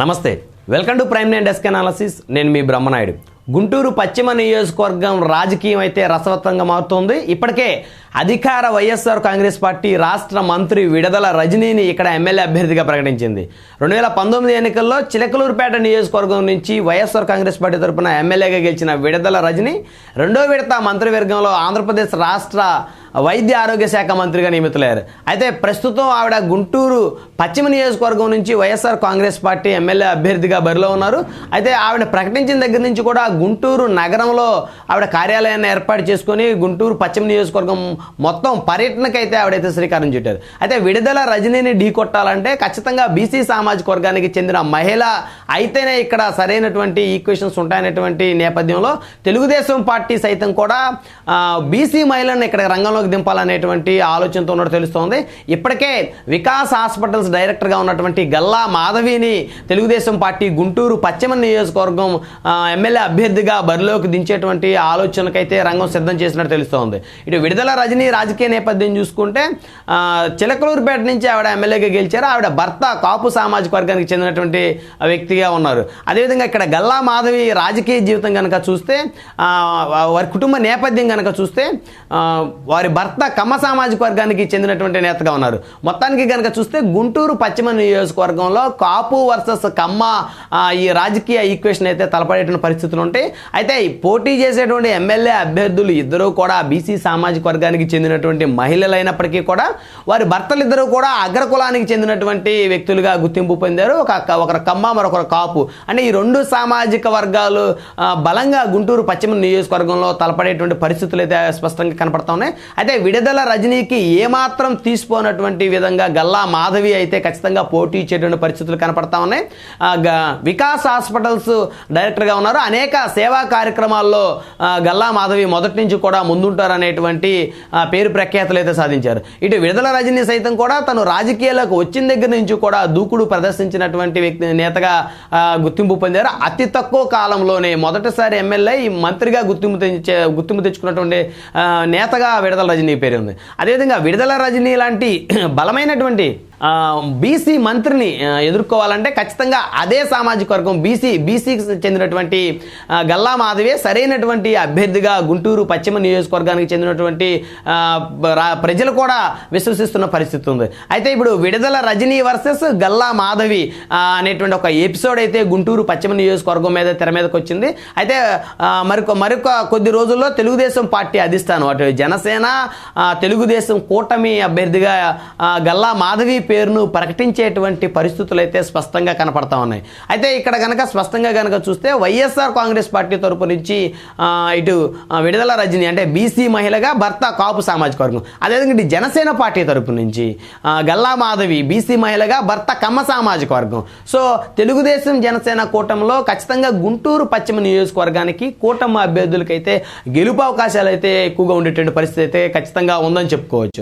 నమస్తే. Welcome to Prime Nine desk analysis నేను మీ బ్రహ్మనాయుడు. గుంటూరు పశ్చిమ నియోజకవర్గం రాజకీయం అయితే రసవత్తంగా మారుతోంది. ఇప్పటికే అధికార వైఎస్ఆర్ కాంగ్రెస్ పార్టీ రాష్ట్ర మంత్రి విడదల రజనీని ఇక్కడ ఎమ్మెల్యే అభ్యర్థిగా ప్రకటించింది. రెండు వేల పంతొమ్మిది ఎన్నికల్లో చిలకలూరుపేట నియోజకవర్గం నుంచి వైఎస్ఆర్ కాంగ్రెస్ పార్టీ తరపున ఎమ్మెల్యేగా గెలిచిన విడదల రజని రెండో విడత మంత్రివర్గంలో ఆంధ్రప్రదేశ్ రాష్ట్ర వైద్య ఆరోగ్య శాఖ మంత్రిగా నియమితులయ్యారు. అయితే ప్రస్తుతం ఆవిడ గుంటూరు పశ్చిమ నియోజకవర్గం నుంచి వైఎస్ఆర్ కాంగ్రెస్ పార్టీ ఎమ్మెల్యే అభ్యర్థిగా బరిలో ఉన్నారు. అయితే ఆవిడ ప్రకటించిన దగ్గర నుంచి కూడా గుంటూరు నగరంలో ఆవిడ కార్యాలయాన్ని ఏర్పాటు చేసుకొని గుంటూరు పశ్చిమ నియోజకవర్గం మొత్తం పర్యటనకైతే అయితే ఆవిడైతే శ్రీకారం చుట్టారు. అయితే విడుదల రజనీని ఢీ కొట్టాలంటే ఖచ్చితంగా బీసీ సామాజిక వర్గానికి చెందిన మహిళ అయితేనే ఇక్కడ సరైనటువంటి ఈక్వేషన్స్ ఉంటాయనేటువంటి నేపథ్యంలో తెలుగుదేశం పార్టీ సైతం కూడా బీసీ మహిళలను ఇక్కడ రంగంలో రంగంలోకి దింపాలనేటువంటి ఆలోచనతో ఉన్నట్టు తెలుస్తోంది. ఇప్పటికే వికాస్ హాస్పిటల్స్ డైరెక్టర్గా ఉన్నటువంటి గల్లా మాధవిని తెలుగుదేశం పార్టీ గుంటూరు పశ్చిమ నియోజకవర్గం ఎమ్మెల్యే అభ్యర్థిగా బరిలోకి దించేటువంటి ఆలోచనకైతే రంగం సిద్ధం చేసినట్టు తెలుస్తోంది. ఇటు విడుదల రజనీ రాజకీయ నేపథ్యం చూసుకుంటే చిలకలూరుపేట నుంచి ఆవిడ ఎమ్మెల్యేగా గెలిచారు. ఆవిడ భర్త కాపు సామాజిక వర్గానికి చెందినటువంటి వ్యక్తిగా ఉన్నారు. అదేవిధంగా ఇక్కడ గల్లా మాధవి రాజకీయ జీవితం కనుక చూస్తే వారి కుటుంబ నేపథ్యం కనుక చూస్తే వారి భర్త కమ్మ సామాజిక వర్గానికి చెందినటువంటి నేతగా ఉన్నారు. మొత్తానికి కనుక చూస్తే గుంటూరు పశ్చిమ నియోజకవర్గంలో కాపు వర్సెస్ కమ్మ ఈ రాజకీయ ఈక్వేషన్ అయితే తలపడేటువంటి పరిస్థితులు ఉంటాయి. అయితే పోటీ చేసేటువంటి ఎమ్మెల్యే అభ్యర్థులు ఇద్దరూ కూడా బీసీ సామాజిక వర్గానికి చెందినటువంటి మహిళలు అయినప్పటికీ కూడా వారి భర్తలిద్దరూ కూడా అగ్రకులానికి చెందినటువంటి వ్యక్తులుగా గుర్తింపు పొందారు. ఒక ఒకరు కమ్మ మరొకరు కాపు. అంటే ఈ రెండు సామాజిక వర్గాలు బలంగా గుంటూరు పశ్చిమ నియోజకవర్గంలో తలపడేటువంటి పరిస్థితులు అయితే స్పష్టంగా కనపడతా ఉన్నాయి. అయితే విడుదల రజనీకి ఏమాత్రం తీసిపోనటువంటి విధంగా గల్లా మాధవి అయితే ఖచ్చితంగా పోటీ ఇచ్చేటువంటి పరిస్థితులు కనపడతా ఉన్నాయి. వికాస్ హాస్పిటల్స్ డైరెక్టర్గా ఉన్నారు. అనేక సేవా కార్యక్రమాల్లో గల్లా మాధవి మొదటి నుంచి కూడా ముందుంటారు అనేటువంటి పేరు ప్రఖ్యాతులు అయితే సాధించారు. ఇటు విడుదల రజనీ సైతం కూడా తను రాజకీయాలకు వచ్చిన దగ్గర నుంచి కూడా దూకుడు ప్రదర్శించినటువంటి వ్యక్తి నేతగా గుర్తింపు పొందారు. అతి తక్కువ కాలంలోనే మొదటిసారి ఎమ్మెల్యే మంత్రిగా గుర్తింపు తెచ్చే గుర్తింపు తెచ్చుకున్నటువంటి నేతగా విడుదల రజనీ పేరు ఉంది. అదేవిధంగా విడుదల రజనీ లాంటి బలమైనటువంటి బీసీ మంత్రిని ఎదుర్కోవాలంటే ఖచ్చితంగా అదే సామాజిక వర్గం బీసీ బీసీకి చెందినటువంటి గల్లా మాధవే సరైనటువంటి అభ్యర్థిగా గుంటూరు పశ్చిమ నియోజకవర్గానికి చెందినటువంటి రా- ప్రజలు కూడా విశ్వసిస్తున్న పరిస్థితి ఉంది. అయితే ఇప్పుడు విడుదల రజనీ వర్సెస్ గల్లా మాధవి అనేటువంటి ఒక ఎపిసోడ్ అయితే గుంటూరు పశ్చిమ నియోజకవర్గం మీద తెర మీదకి వచ్చింది. అయితే మరొక మరొక కొద్ది రోజుల్లో తెలుగుదేశం పార్టీ అధిష్టానం అటు జనసేన తెలుగుదేశం కూటమి అభ్యర్థిగా గల్లా మాధవి పేరును ప్రకటించేటువంటి పరిస్థితులు అయితే స్పష్టంగా కనపడతా ఉన్నాయి. అయితే ఇక్కడ కనుక స్పష్టంగా కనుక చూస్తే వైఎస్ఆర్ కాంగ్రెస్ పార్టీ తరపు నుంచి ఇటు విడుదల రజని అంటే బీసీ మహిళగా భర్త కాపు సామాజిక వర్గం. అదేవిధంగా జనసేన పార్టీ తరపు నుంచి గల్లా మాధవి బీసీ మహిళగా భర్త కమ్మ సామాజిక వర్గం. సో తెలుగుదేశం జనసేన కూటమిలో ఖచ్చితంగా గుంటూరు పశ్చిమ నియోజకవర్గానికి కూటమి అభ్యర్థులకైతే గెలుపు అవకాశాలు అయితే ఎక్కువగా ఉండేటువంటి పరిస్థితి అయితే ఖచ్చితంగా ఉందని చెప్పుకోవచ్చు.